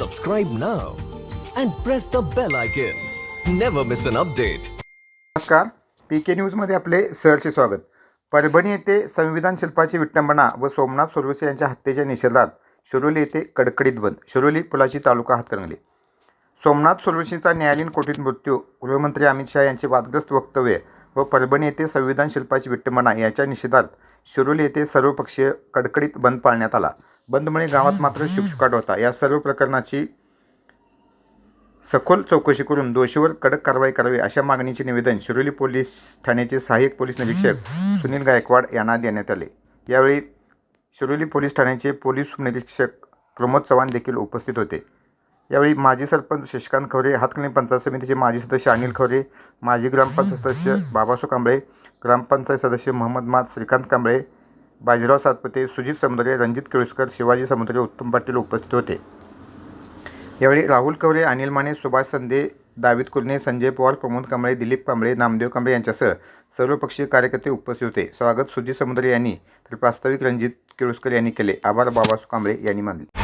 subscribe now and press the bell icon. Never miss an update. नमस्कार. P K न्यूजमध्ये आपले सहर्षे स्वागत. परभणी येथे संविधान शिल्पाची विटंबना व सोमनाथ सुरवसे यांच्या हत्येच्या निषेधात शिरोली येथे कडकडीत बंद. शिरोली पुलाची तालुका हातकणंगले. सोमनाथ सुरवशीचा न्यायालयीन कोठीत मृत्यू गृहमंत्री अमित शहा यांचे वादग्रस्त वक्तव्य व परभणी येथे संविधान शिल्पाची विटंबना याच्या निषेधात शिरोली येथे सर्वपक्षीय कडकडीत बंद पाळण्यात आला. बंदमुळे गावात मात्र शुकशुकाट होता. या सर्व प्रकरणाची सखोल चौकशी करून दोषीवर कडक कारवाई करावी अशा मागणीचे निवेदन शिरोली पोलीस ठाण्याचे सहाय्यक पोलीस निरीक्षक सुनील गायकवाड यांना देण्यात आले. यावेळी शिरोली पोलीस ठाण्याचे पोलीस निरीक्षक प्रमोद चव्हाण देखील उपस्थित होते. यावेळी माजी सरपंच शशिकांत खवरे हातकणी पंचायत समितीचे माजी सदस्य अनिल खवरे माजी ग्रामपंचायत सदस्य बाबासो कांबळे ग्रामपंचायत सदस्य मोहम्मद माद श्रीकांत कांबळे बाजीराव सातपुते सुजित समुद्रे रणजित केळुसकर शिवाजी समुद्रे उत्तम पाटील उपस्थित होते. यावेळी राहुल कवरे अनिल माने सुभाष संदे दाविद कुलने संजय पवार प्रमोद कांबळे दिलीप कांबळे नामदेव कांबळे यांच्यासह सर्वपक्षीय कार्यकर्ते उपस्थित होते. स्वागत सुजित समुद्रे यांनी तर प्रास्ताविक रणजित केळुसकर यांनी केले. आभार बाबासो कांबळे यांनी मानले.